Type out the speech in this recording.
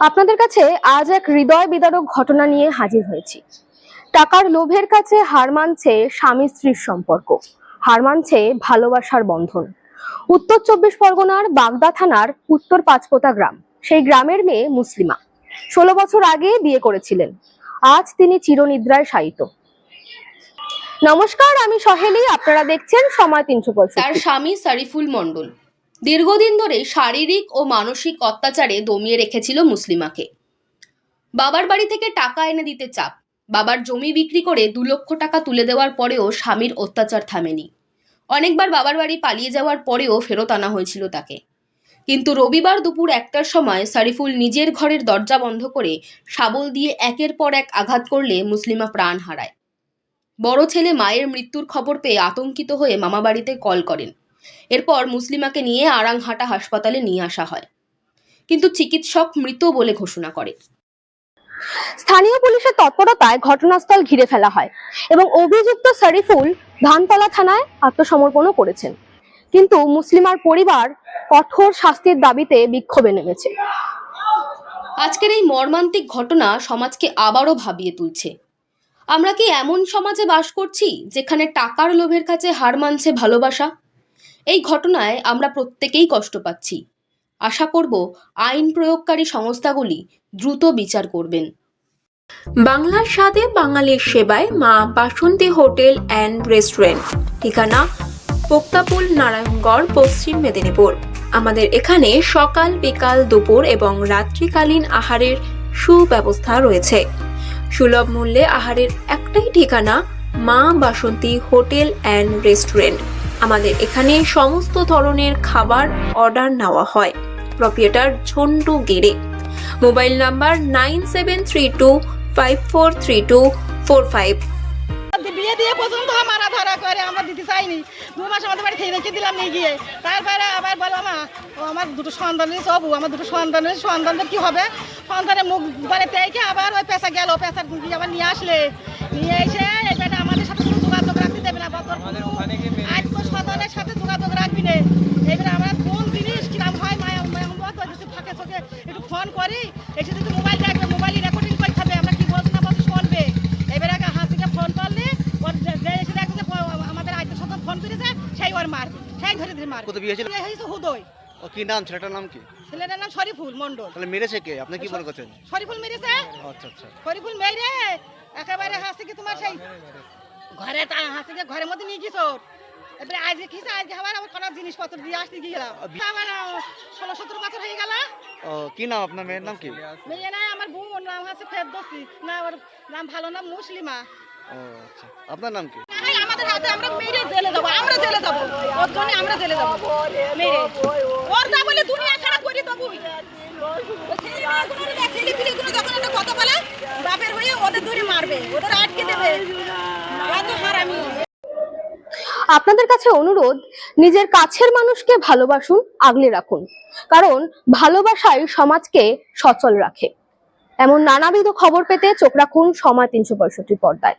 আপনাদের কাছে আজ এক হৃদয় বিদারক ঘটনা নিয়ে হাজির হয়েছি। টাকার লোভের কাছে হার মানছে স্বামী স্ত্রীর সম্পর্ক। হার মানছে ভালোবাসার বন্ধন। উত্তর চব্বিশ পরগনার বাগদা থানার উত্তর পাঁচপোতা গ্রাম। সেই গ্রামের মেয়ে মুসলিমা। ষোলো বছর আগে বিয়ে করেছিলেন। আজ তিনি চিরনিদ্রায় শায়িত। নমস্কার, আমি সহেলি। আপনারা দেখছেন সময় তিনশো তার স্বামী সারিফুল মণ্ডল। দীর্ঘদিন ধরে শারীরিক ও মানসিক অত্যাচারে দমিয়ে রেখেছিল মুসলিমাকে। বাবার বাড়ি থেকে টাকা এনে দিতে চাপ, বাবার জমি বিক্রি করে দু লক্ষ টাকা তুলে দেওয়ার পরেও স্বামীর অত্যাচার থামেনি। অনেকবার বাবার বাড়ি পালিয়ে যাওয়ার পরেও ফেরত আনা হয়েছিল তাকে। কিন্তু রবিবার দুপুর একটার সময় সারিফুল নিজের ঘরের দরজা বন্ধ করে শাবল দিয়ে একের পর এক আঘাত করলে মুসলিমা প্রাণ হারায়। বড় ছেলে মায়ের মৃত্যুর খবর পেয়ে আতঙ্কিত হয়ে মামাবাড়িতে কল করেন। এরপর মুসলিমাকে নিয়ে আরাংহাটা হাসপাতালে নিয়ে আসা হয়। কিন্তু চিকিৎসক মৃত বলে ঘোষণা করে। স্থানীয় পুলিশের তৎপরতায় ঘটনাস্থল ঘিরে ফেলা হয় এবং অভিযুক্ত শরীফুল ধানতলা থানায় আত্মসমর্পণও করেছেন। কিন্তু মুসলিমার পরিবার কঠোর শাস্তির দাবিতে বিক্ষোভে নেমেছে। আজকের এই মর্মান্তিক ঘটনা সমাজকে আবারও ভাবিয়ে তুলছে। আমরা কি এমন সমাজে বাস করছি যেখানে টাকার লোভের কাছে হার মানছে ভালোবাসা? এই ঘটনায় আমরা প্রত্যেকেই কষ্ট পাচ্ছি। আশা করব আইন প্রয়োগকারী সংস্থাগুলি দ্রুত বিচার করবেন। বাংলার স্বাদে বাঙালির সেবায় মা বাসন্তী হোটেল অ্যান্ড রেস্টুরেন্ট। ঠিকানা পোক্তাপুল নারায়ণগড়, পশ্চিম মেদিনীপুর। আমাদের এখানে সকাল, বিকাল, দুপুর এবং রাত্রিকালীন আহারের সুব্যবস্থা রয়েছে। সুলভ মূল্যে আহারের একটাই ঠিকানা মা বাসন্তী হোটেল অ্যান্ড রেস্টুরেন্ট। আমাদের এখানে সমস্ত ধরনের খাবার অর্ডার নেওয়া হয়। প্রপিয়েটার ঝন্টু গেড়ে mobile number nine seven three two five four three two four five বিয়ে দিয়ে পর্যন্ত মারা ধরা করে আমরা দিতে চাইনি। দু মাস আমাদের বাড়ি রেখে দিলাম নিয়ে গিয়ে। তারপরে আবার বলো মা, ও আমার দুটো সন্তান রয়েছে অবু আমার দুটো সন্তান রয়েছে, সন্তানদের কি হবে? সন্তানের মুখ মানে তেইকে আবার ওই পেশা গেল পেশা আবার নিয়ে আসলে। নিয়ে এসে এবারে আমাদের সাথে কোনো যোগাযোগ রাখতে দেবে না বা তোর আজ তো সন্তানের সাথে যোগাযোগ রাখবি না এবারে আমরা কোন জিনিস কিরাম হয় মায়া মত চোখে একটু ফোন করি এসে যদি মোবাইল রাখবে মোবাইলে রেকর্ডিং করতে হবে আমরা কি বলছি না বলছি শুনবে। এবারে আগে হাসিকে ফোন করলে ওর যে এসে দেখবে যে আমাদের আইতের সাথে ফোন করেছে সেই ওর মারবে সেই ধরে ধরে মারবে কোথায় বিয়ে হয়েছিল? হয়েছে হুদয়। ও কি নাম ছেলেটার নাম কি? ছেলেটার নাম শরীফুল মন্ডল তাহলে মেরেছে কে? আপনি কি মনে করছেন? শরীফুল মেরেছে? আচ্ছা আচ্ছা। শরীফুল মেরে? একেবারে হাসিকে তোমার সেই ঘরে তা হাসিকে ঘরের মধ্যে নিয়ে গেছো এবারে আজকে কি আজকে আবার আমার কোনো জিনিসপত্র দিয়ে আসতে গেলাম। আমার ষোলো সতেরো বছর হয়ে গেল। ও কি নাম আপনার মেয়ের নাম কি? মেয়ে নাই আমার বউ ওর নাম আছে ফেরদৌসি। না ওর নাম ভালো নাম মুসলিমা। ও আচ্ছা। আপনার নাম কি? আমাদের হাতে আমরা মেরে জেলে যাব আমরা জেলে যাব। ওর জন্য আমরা জেলে যাব। মেরে। ওর যা বলে দুনিয়া খারাপ করে দেবো ছেলে পিলেগুলো যখন একটা কথা বলে বাপের হয়ে ওদের ধরে মারবে ওদের আটকে দেবে। এত হারামি। আপনাদের কাছে অনুরোধ, নিজের কাছের মানুষকে ভালোবাসুন, আগলে রাখুন। কারণ ভালোবাসাই সমাজকে সচল রাখে। এমন নানাবিধ খবর পেতে চোখ রাখুন সময় তিনশো পঁয়ষট্টি পর্দায়।